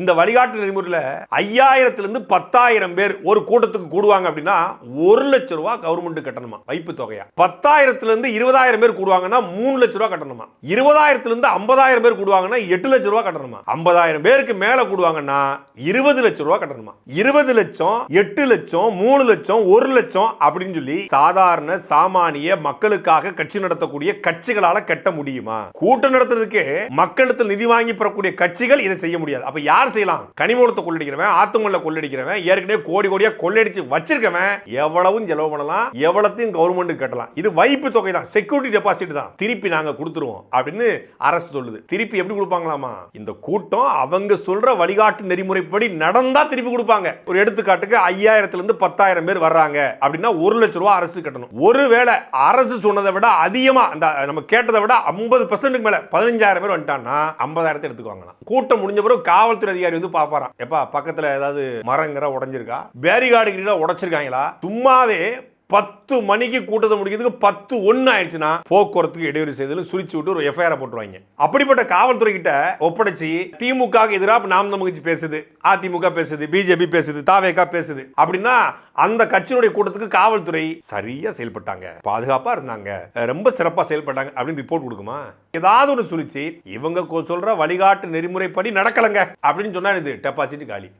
இந்த வழிகாட்டு நெறிமுறையில் ஐயாயிரத்துலேருந்து பத்தாயிரம் பேர் ஒரு கூட்டத்துக்கு கூடுவாங்க அப்படின்னா ஒரு லட்ச ரூபா கவர்மெண்ட் கட்டணுமா? வைப்பு தொகையா? பத்தாயிரத்துலேருந்து இருபதாயிரம் பேர் கூடுவாங்கன்னா மூணு லட்ச ரூபா கட்டணுமா? இருபதாயிரத்துலேருந்து ஐம்பதாயிரம் பேர் கூடுவாங்கன்னா எட்டு லட்ச ரூபா கட்டணுமா? ஐம்பதாயிரம் பேருக்கு மேல கூடுவாங்கன்னா இருபது லட்ச ரூபா கட்டணுமா? இருபது லட்சம் எட்டு லட்சம் மூணு லட்சம் ஒரு லட்சம் அப்படின்னு சொல்லி சாதாரண சாமானிய மக்களுக்காக கட்சி நடத்தக்கூடிய கட்சிகளால கட்ட முடியுமா? கூட்டம் நடத்துறதுக்கு மக்களிடத்தில் நிதி வாங்கி பெறக்கூடிய கட்சிகள் இதை செய்ய முடியாது. அப்ப யார் யார் செய்யலாம். கனிமூலத்தை கொள்ளடிக்கிறவன் ஆத்துமல்ல கொள்ளடிக்கிறவன் ஏற்கனவே கோடி கோடியா கொள்ளடிச்சு வச்சிருக்கவன் எவ்வளவும் செலவு பண்ணலாம் எவ்வளத்தையும் கவர்மெண்ட் கட்டலாம். இது வைப்பு தொகை தான் செக்யூரிட்டி டெபாசிட் தான். திருப்பி நாங்க கொடுத்துருவோம் அப்படின்னு அரசு சொல்லுது. திருப்பி எப்படி கொடுப்பாங்களாமா? இந்த கூட்டம் அவங்க சொல்ற வழிகாட்டு நெறிமுறைப்படி நடந்தா திருப்பி கொடுப்பாங்க. ஒரு எடுத்துக்காட்டுக்கு ஐயாயிரத்துல இருந்து பத்தாயிரம் பேர் வர்றாங்க அப்படின்னா ஒரு லட்சம் ரூபாய் அரசு கட்டணும். ஒருவேளை அரசு சொன்னதை விட அதிகமா அந்த நம்ம கேட்டதை விட ஐம்பது பர்சன்ட்டுக்கு மேல பதினஞ்சாயிரம் பேர் வந்துட்டான்னா ஐம்பதாயிரத்தை எடுத்துக்குவாங்க கூட்டம் முடிஞ்ச பிறகு காவல்துறை அதிகாரி வந்து பாப்பாராம் எப்பா பக்கத்துல ஏதாவது மரங்கிற உடைஞ்சிருக்கா? பேரிகார்டு கிட்ட உடைச்சிருக்காங்களா? சும்மாவே பத்து மணிக்கு கூட்டத்தை முடிக்கிறதுக்கு பத்து ஒன்று ஆயிடுச்சுன்னா போக்குவரத்துக்கு இடையூறு செய்தல் சுழிச்சு விட்டு ஒரு எஃப்ஐஆர் போட்டுருவாங்க. அப்படிப்பட்ட காவல்துறை கிட்ட ஒப்படைச்சு திமுக எதிராக நாம் நமக்கு பேசுது அதிமுக பேசுது பிஜேபி பேசுது தாவேகா பேசுது. அப்படின்னா அந்த கட்சியினுடைய கூட்டத்துக்கு காவல்துறை சரியா செயல்பட்டாங்க பாதுகாப்பா இருந்தாங்க ரொம்ப சிறப்பா செயல்பட்டாங்க அப்படின்னு ரிப்போர்ட் கொடுக்குமா? ஏதாவது ஒன்று சுழிச்சு இவங்க கொ- சொல்ற வழிகாட்டு நெறிமுறைப்படி நடக்கலங்க அப்படின்னு சொன்னா இது டெபாசிட் காலி.